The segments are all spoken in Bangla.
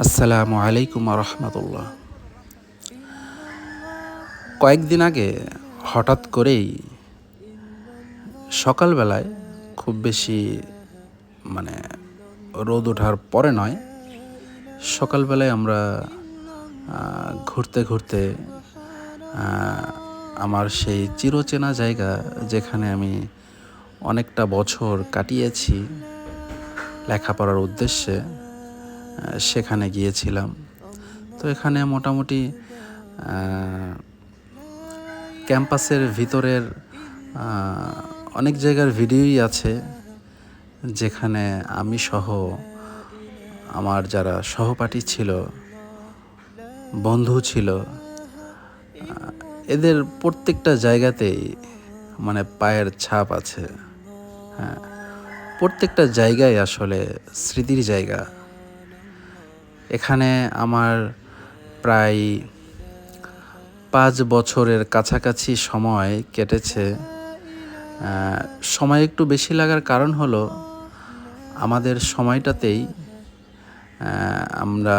আসসালামু আলাইকুম রহমতুল্লাহ কয়েকদিন আগে হঠাৎ করেই সকালবেলায় খুব বেশি মানে রোদ ওঠার পরে নয়, সকালবেলায় আমরা ঘুরতে ঘুরতে আমার সেই চিরচেনা জায়গা যেখানে আমি অনেকটা বছর কাটিয়েছি লেখাপড়ার উদ্দেশ্যে সেখানে গিয়েছিলাম। তো এখানে মোটামুটি ক্যাম্পাসের ভিতরের অনেক জায়গার ভিডিওই আছে, যেখানে আমি সহ আমার যারা সহপাঠী ছিল, বন্ধু ছিল এদের প্রত্যেকটা জায়গাতেই মানে পায়ের ছাপ আছে। হ্যাঁ প্রত্যেকটা জায়গায় আসলে স্মৃতির জায়গা। এখানে আমার প্রায় পাঁচ বছরের কাছাকাছি সময় কেটেছে। সময় একটু বেশি লাগার কারণ হলো আমাদের সময়টাতেই আমরা,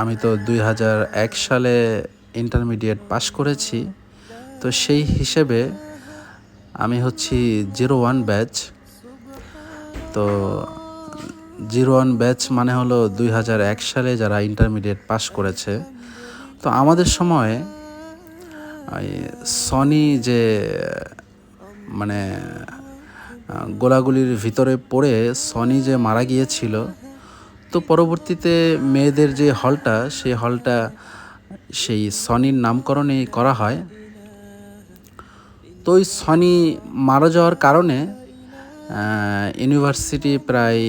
আমি তো দুই হাজার এক সালে ইন্টারমিডিয়েট পাশ করেছি। তো সেই হিসেবে আমি হচ্ছি জিরো ওয়ান ব্যাচ তো জিরো ওয়ান ব্যাচ মানে হলো দুই হাজার এক সালে যারা ইন্টারমিডিয়েট পাশ করেছে। তো আমাদের সময়ে সনি যে মানে গোলাগুলির ভিতরে পড়ে সনি যে মারা গিয়েছিল, তো পরবর্তীতে মেয়েদের যে হলটা, সেই হলটা সেই সনির নামকরণে করা হয়। তো ওই সনি মারা যাওয়ার কারণে ইউনিভার্সিটি প্রায়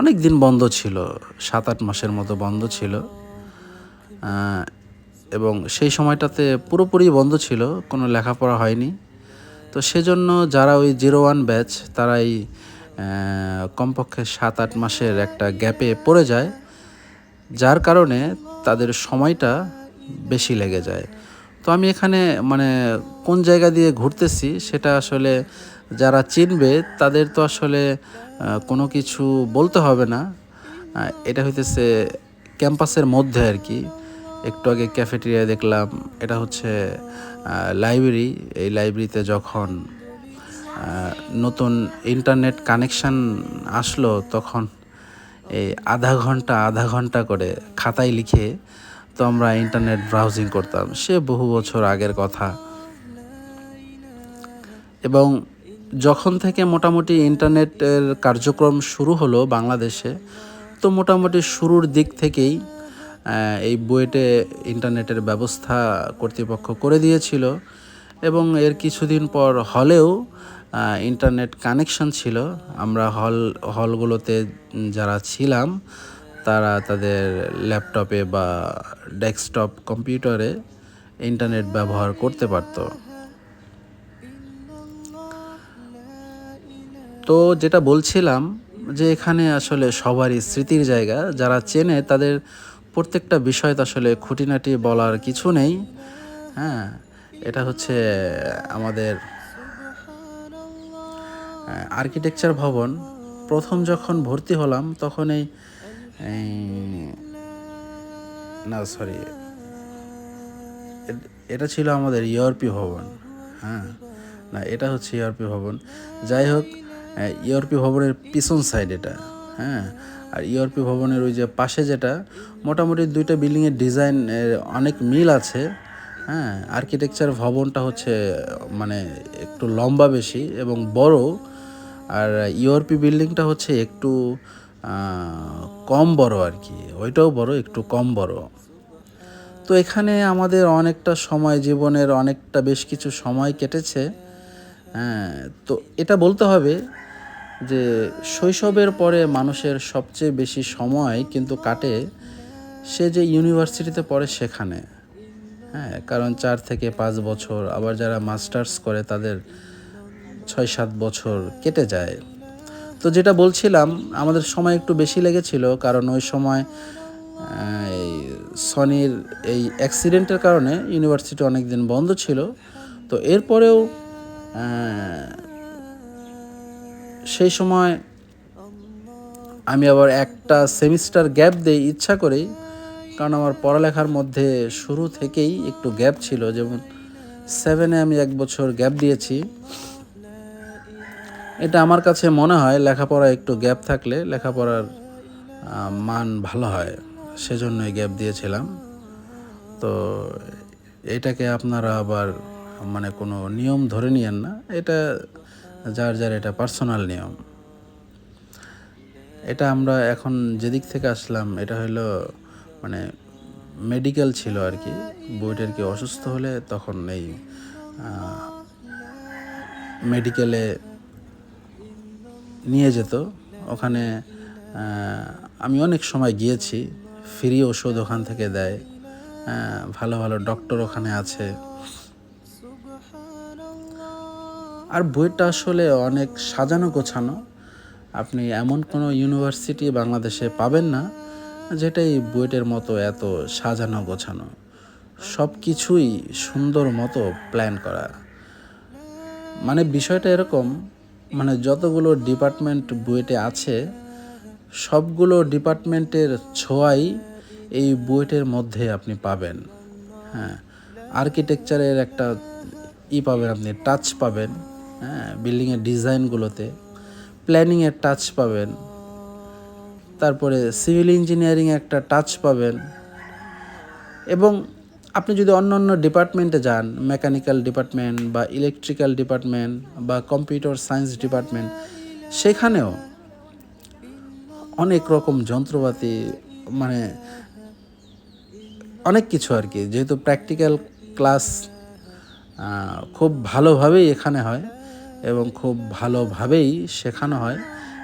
অনেক দিন বন্ধ ছিল সাত আট মাসের মতো বন্ধ ছিল। এবং সেই সময়টাতে পুরোপুরি বন্ধ ছিল, কোনো লেখাপড়া হয়নি। তো সেজন্য যারা ওই জিরো ওয়ান ব্যাচ, তারাই কমপক্ষে সাত আট মাসের একটা গ্যাপে পড়ে যায়, যার কারণে তাদের সময়টা বেশি লেগে যায়। তো আমি এখানে মানে কোন জায়গা দিয়ে ঘুরতেছি, সেটা আসলে যারা চিনবে, তাদের তো আসলে কোনো কিছু বলতে হবে না। এটা হইতেছে ক্যাম্পাসের মধ্যে আর কি। একটু আগে ক্যাফেটেরিয়া দেখলাম, এটা হচ্ছে লাইব্রেরি। এই লাইব্রেরিতে যখন নতুন ইন্টারনেট কানেকশান আসলো, তখন এই আধা ঘণ্টা আধা ঘণ্টা করে খাতায় লিখে তো আমরা ইন্টারনেট ব্রাউজিং করতাম। সে বহু বছর আগের কথা। এবং যখন থেকে মোটামুটি ইন্টারনেটের কার্যক্রম শুরু হলো বাংলাদেশে, তো মোটামুটি শুরুর দিক থেকেই এই বুয়েটে ইন্টারনেটের ব্যবস্থা কর্তৃপক্ষ করে দিয়েছিল এবং এর কিছুদিন পর হলেও ইন্টারনেট কানেকশন ছিল। আমরা হল, হলগুলোতে যারা ছিলাম, তারা তাদের ল্যাপটপে বা ডেস্কটপ কম্পিউটারে ইন্টারনেট ব্যবহার করতে পারতো। তো যেটা বলছিলাম যে এখানে আসলে সবারই স্মৃতির জায়গা। যারা চেনে তাদের প্রত্যেকটা বিষয় তো আসলে খুঁটিনাটি বলার কিছু নেই। হ্যাঁ এটা হচ্ছে আমাদের আর্কিটেকচার ভবন। প্রথম যখন ভর্তি হলাম তখন এই না সরি এটা ছিল আমাদের ইউরপি ভবন। হ্যাঁ না, এটা হচ্ছে ইউরপি ভবন। যাই হোক ইউরপি ভবনের পিছন সাইড এটা হ্যাঁ? আর ইউরপি ভবনের ওই যে পাশে যেটা, মোটামুটি দুইটা বিল্ডিংয়ের ডিজাইন অনেক মিল আছে হ্যাঁ? আর্কিটেকচার ভবনটা হচ্ছে মানে একটু লম্বা বেশি এবং বড়, আর ইউরপি বিল্ডিংটা হচ্ছে একটু কম বড় আর কি, ওইটাও বড়, একটু কম বড়। তো এখানে আমাদের অনেকটা সময়, জীবনের অনেকটা বেশ কিছু সময় কেটেছে হ্যাঁ? তো এটা বলতে হবে যে শৈশবের পরে মানুষের সবচেয়ে বেশি সময় কিন্তু কাটে সে যে ইউনিভার্সিটিতে পড়ে সেখানে। হ্যাঁ কারণ চার থেকে পাঁচ বছর আবার যারা মাস্টার্স করে তাদের ছয় সাত বছর কেটে যায়। তো যেটা বলছিলাম, আমাদের সময় একটু বেশি লেগেছিল কারণ ওই সময় এই সনির এই অ্যাক্সিডেন্টের কারণে ইউনিভার্সিটি অনেক দিন বন্ধ ছিল। তো এরপরেও সেই সময় আমি আবার একটা সেমিস্টার গ্যাপ দেই ইচ্ছা করেই, কারণ আমার পড়ালেখার মধ্যে শুরু থেকেই একটু গ্যাপ ছিল। যেমন সেভেনে আমি এক বছর গ্যাপ দিয়েছি। এটা আমার কাছে মনে হয় লেখাপড়া একটু গ্যাপ থাকলে লেখাপড়ার মান ভালো হয়, সেজন্যই গ্যাপ দিয়েছিলাম। তো এটাকে আপনারা আবার মানে কোনো নিয়ম ধরে নিয়েন না। এটা যার যার এটা পার্সোনাল নিয়ম। এটা আমরা এখন যেদিক থেকে আসলাম, এটা হলো মানে মেডিকেল ছিল আর কি। বইটার কি অসুস্থ হলে তখন এই মেডিকেলে নিয়ে যেত। ওখানে আমি অনেক সময় গিয়েছি ফ্রি ওষুধ ওখান থেকে দেয়। ভালো ভালো ডক্টর ওখানে আছে। আর বইটা আসলে অনেক সাজানো গোছানো। আপনি এমন কোনো ইউনিভার্সিটি বাংলাদেশে পাবেন না যেটা এই বইটার মতো এত সাজানো গোছানো। সব কিছুই সুন্দর মতো প্ল্যান করা। মানে বিষয়টা এরকম মানে যতগুলো ডিপার্টমেন্ট বইতে আছে, সবগুলো ডিপার্টমেন্টের ছোঁয়াই এই বইটার মধ্যে আপনি পাবেন। হ্যাঁ আর্কিটেকচারের একটা ই পাবেন আপনি, টাচ পাবেন। হ্যাঁ বিল্ডিংয়ের ডিজাইনগুলোতে প্ল্যানিংয়ের টাচ পাবেন, তারপরে সিভিল ইঞ্জিনিয়ারিং একটা টাচ পাবেন এবং আপনি যদি অন্য অন্য ডিপার্টমেন্টে যান মেকানিক্যাল ডিপার্টমেন্ট বা ইলেকট্রিক্যাল ডিপার্টমেন্ট বা কম্পিউটার সায়েন্স ডিপার্টমেন্ট সেখানেও অনেক রকম যন্ত্রপাতি মানে অনেক কিছু আর কি। যেহেতু প্র্যাকটিক্যাল ক্লাস খুব ভালোভাবেই এখানে হয় এবং খুব ভালোভাবেই শেখানো হয়।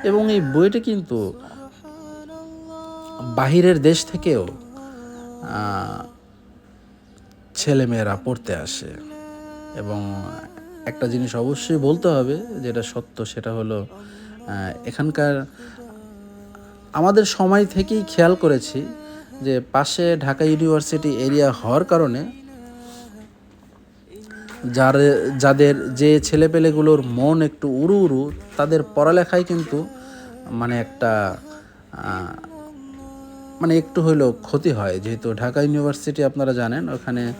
এবং এই বইটি কিন্তু বাহিরের দেশ থেকেও ছেলেমেয়েরা পড়তে আসে। এবং একটা জিনিস অবশ্যই বলতে হবে, যেটা সত্য সেটা হলো এখানকার আমাদের সময় থেকেই খেয়াল করেছি যে পাশে ঢাকা ইউনিভার্সিটি এরিয়া হওয়ার কারণে যার যাদের যে ছেলেপেলেগুলোর মন একটু উড়ু উড়ু তাদের পড়ালেখায় কিন্তু মানে একটা মানে একটু হইলেও ক্ষতি হয়। যেহেতু ঢাকা ইউনিভার্সিটি আপনারা জানেন ওখানে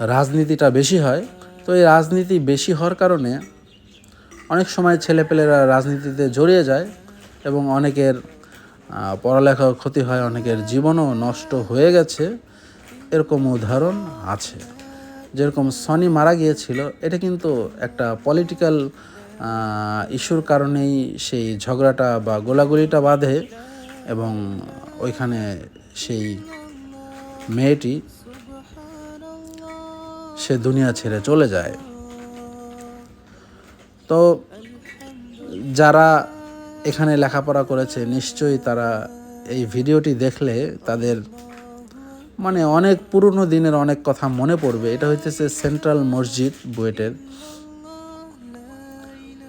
রাজনীতিটা বেশি হয়। তো এই রাজনীতি বেশি হওয়ার কারণে অনেক সময় ছেলেপেলেরা রাজনীতিতে জড়িয়ে যায় এবং অনেকের আহ, পড়ালেখাও ক্ষতি হয় অনেকের জীবনও নষ্ট হয়ে গেছে। এরকম উদাহরণ আছে। যেরকম সনি মারা গিয়েছিল, এটা কিন্তু একটা পলিটিক্যাল ইস্যুর কারণেই সেই ঝগড়াটা বা গোলাগুলিটা বাঁধে এবং ওইখানে সেই মেয়েটি সে দুনিয়া ছেড়ে চলে যায়। তো যারা এখানে লেখাপড়া করেছে, নিশ্চয়ই তারা এই ভিডিওটি দেখলে তাদের মানে অনেক পুরনো দিনের অনেক কথা মনে পড়বে। এটা হইতেছে সেন্ট্রাল মসজিদ বুয়েটের।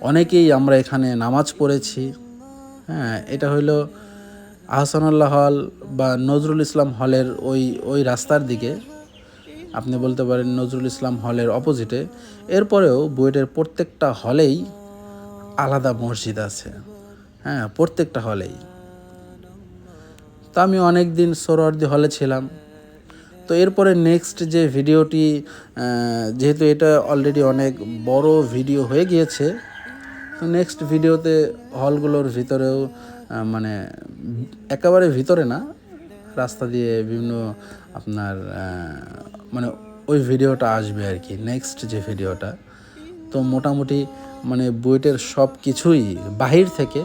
অনেকেই আমরা এখানে নামাজ পড়েছি। হ্যাঁ এটা হইল আহসানুল্লাহ হল বা নজরুল ইসলাম হলের ওই ওই রাস্তার দিকে। আপনি বলতে পারেন নজরুল ইসলাম হলের অপোজিটে। এরপরেও বুয়েটের প্রত্যেকটা হলেই আলাদা মসজিদ আছে। হ্যাঁ প্রত্যেকটা হলেই। তা আমি অনেক দিন সোহরাওয়ার্দী হলে ছিলাম। তো এরপরে নেক্সট যে ভিডিওটি যেহেতু এটা অলরেডি অনেক বড় ভিডিও হয়ে গিয়েছে, তো নেক্সট ভিডিওতে হলগুলোর ভিতরেও মানে একেবারে ভিতরে না, রাস্তা দিয়ে বিভিন্ন আপনার মানে ওই ভিডিওটা আসবে আর কি নেক্সট যে ভিডিওটা। তো মোটামুটি মানে বইটের সব কিছুই বাহির থেকে